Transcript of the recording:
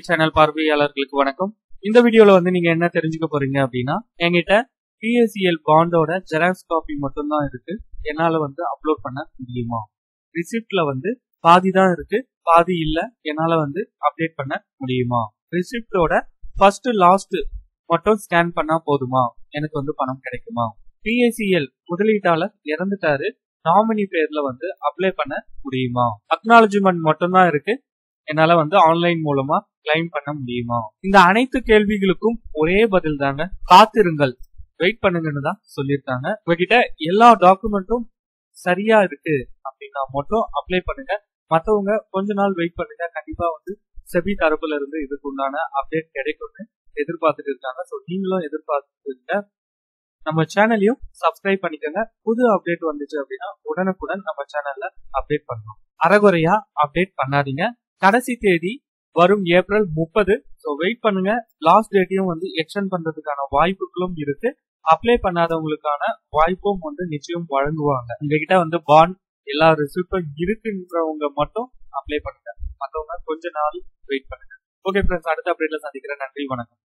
Channel பார்வையாளர்களுக்கு வணக்கம். இந்த வீடியோல வந்து நீங்க என்ன தெரிஞ்சுக்க போறீங்க அப்படின்னா என்கிட்ட பிஎஸ்சிஎல் பாண்டோட ஜெராக்ஸ் காப்பி மட்டும்தான் இருக்கு. என்னால வந்து அப்லோட் பண்ண முடியுமா? ரிசிப்ட்ல வந்து பாதி தான் இருக்கு பாதி இல்ல. என்னால வந்து அப்டேட் பண்ண முடியுமா? ரிசிப்டோட ஃபர்ஸ்ட் லாஸ்ட் மட்டும் ஸ்கேன் பண்ணா போதுமா? எனக்கு வந்து பணம் கிடைக்குமா? பிஎஸ்சிஎல் முதலீட்டாளர் இறந்துட்டாரு. நாமினி பேர்ல வந்து அப்ளை பண்ண முடியுமா? அக்னாலஜிமெண்ட் மட்டும்தான் இருக்கு. என்னால வந்து ஆன்லைன் மூலமா கிளைம் பண்ண முடியுமா? இந்த அனைத்து கேள்விகளுக்கும் ஒரே பதில் தாங்க காத்திருங்கள். வெயிட் பண்ணுங்கன்னு தான் சொல்லியிருக்காங்க. உங்ககிட்ட எல்லா டாக்குமெண்ட்டும் சரியா இருக்கு அப்படின்னா மட்டும் அப்ளை பண்ணுங்க. மத்தவங்க கொஞ்ச நாள் வெயிட் பண்ணுங்க. கண்டிப்பா வந்து செபி தரப்புல இருந்து இதுக்கு உண்டான அப்டேட் கிடைக்கும்னு எதிர்பார்த்துட்டு இருக்காங்க. ஸோ நீங்களும் எதிர்பார்த்துருங்க நம்ம சேனலையும் சப்ஸ்கிரைப் பண்ணிக்கோங்க. புது அப்டேட் வந்துச்சு அப்படின்னா உடனுக்குடன் நம்ம சேனல்ல அப்டேட் பண்ணலாம் அறகுறையா அப்டேட் பண்ணாதீங்க. கடைசி தேதி வரும் ஏப்ரல் முப்பது. ஸோ வெயிட் பண்ணுங்க. லாஸ்ட் டேட்டையும் வந்து எக்ஸ்டெண்ட் பண்றதுக்கான வாய்ப்புகளும் இருக்கு. அப்ளை பண்ணாதவங்களுக்கான வாய்ப்பும் வந்து நிச்சயம் வழங்குவாங்க. உங்ககிட்ட வந்து பாண்ட் எல்லா ரிசல்ட்டும் இருக்குன்றவங்க மட்டும் அப்ளை பண்ணுங்க. மற்றவங்க கொஞ்ச நாள் வெயிட் பண்ணுங்க. ஓகே ஃப்ரெண்ட்ஸ் அடுத்த அப்டேட்ல சந்திக்கிறேன். நன்றி வணக்கம்.